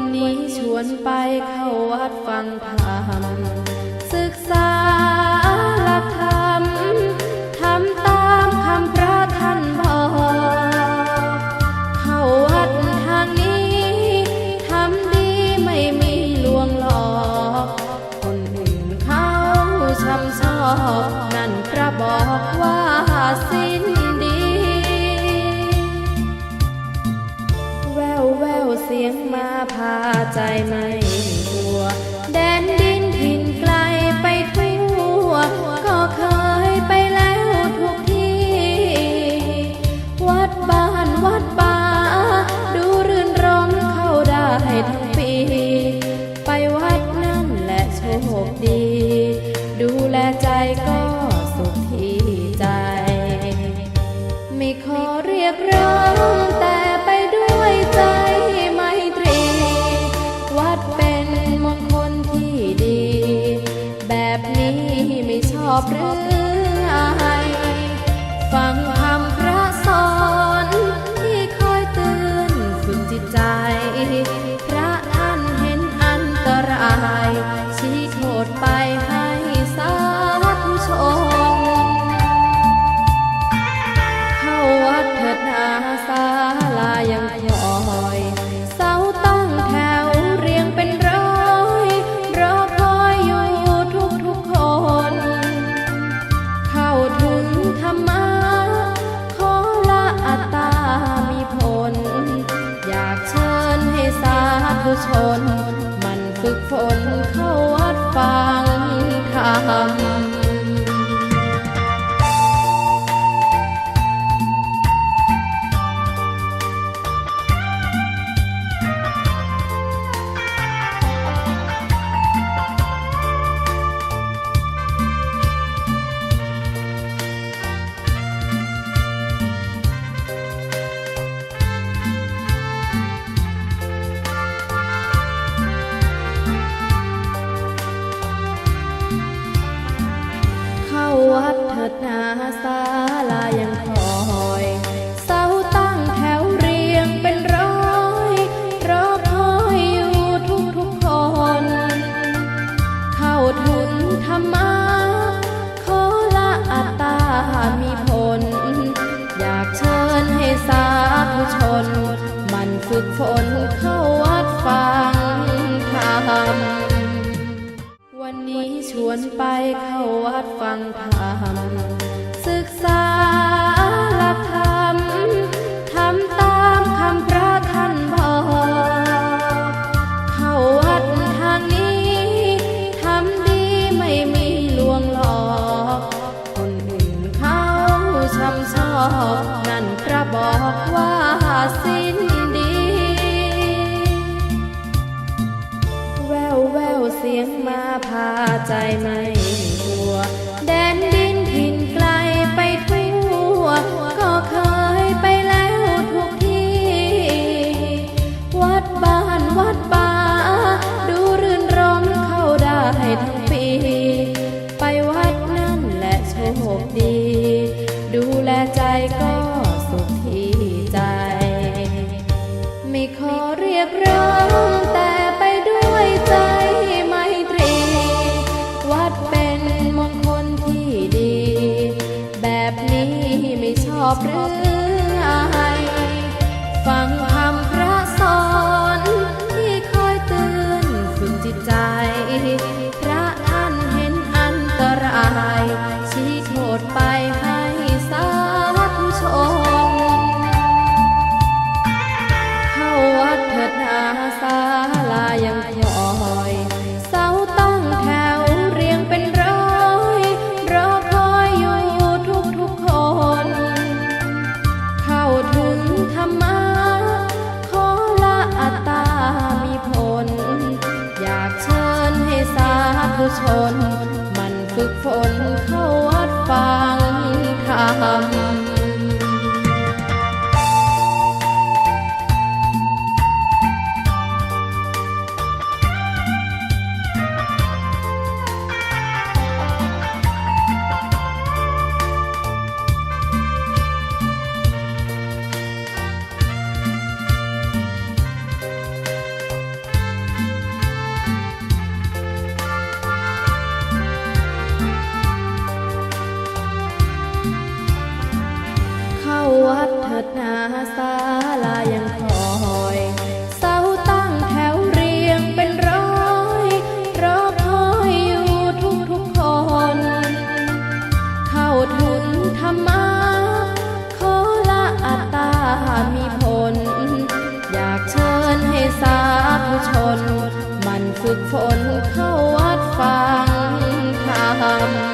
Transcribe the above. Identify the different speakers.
Speaker 1: ันนี้ชวนไปเข้าวัดฟังธรรมศึกษา ใจไหม ชน มันฝึกฝนเข้าวัดฟังธรรม ถิดนาสาลายังคอยเสาตั้งแถวเรียงเป็นร้อยรอคอยอยู่ทุกทุกคน เข้าทุนธรรมะขอละอัตตามีผล อยากเชิญให้สาธุชน มันฝึกฝนเข้าวัดฟัง วนไปเข้าวัดฟังธรรม ใจไม่หัว แดนดินถิ่นไกลไปทั่ว ก็เคยไปแล้วทุกที่ วัดบ้านวัดป่าดูรื่นรมเข้าได้ทั้งปี ไปวัดนั่นและโชคดี ดูแลใจก็ อบเรือ ฝึกฝน วัดเถิดนาสาลายังคอยเสาตั้งแถวเรียงเป็นร้อยรอคอยอยู่ทุกทุกคน เข้าทุนธรรมะขอละอัตตามีผล อยากเชิญให้สาธุชน มันฝึกฝนเข้าวัดฟังธรรม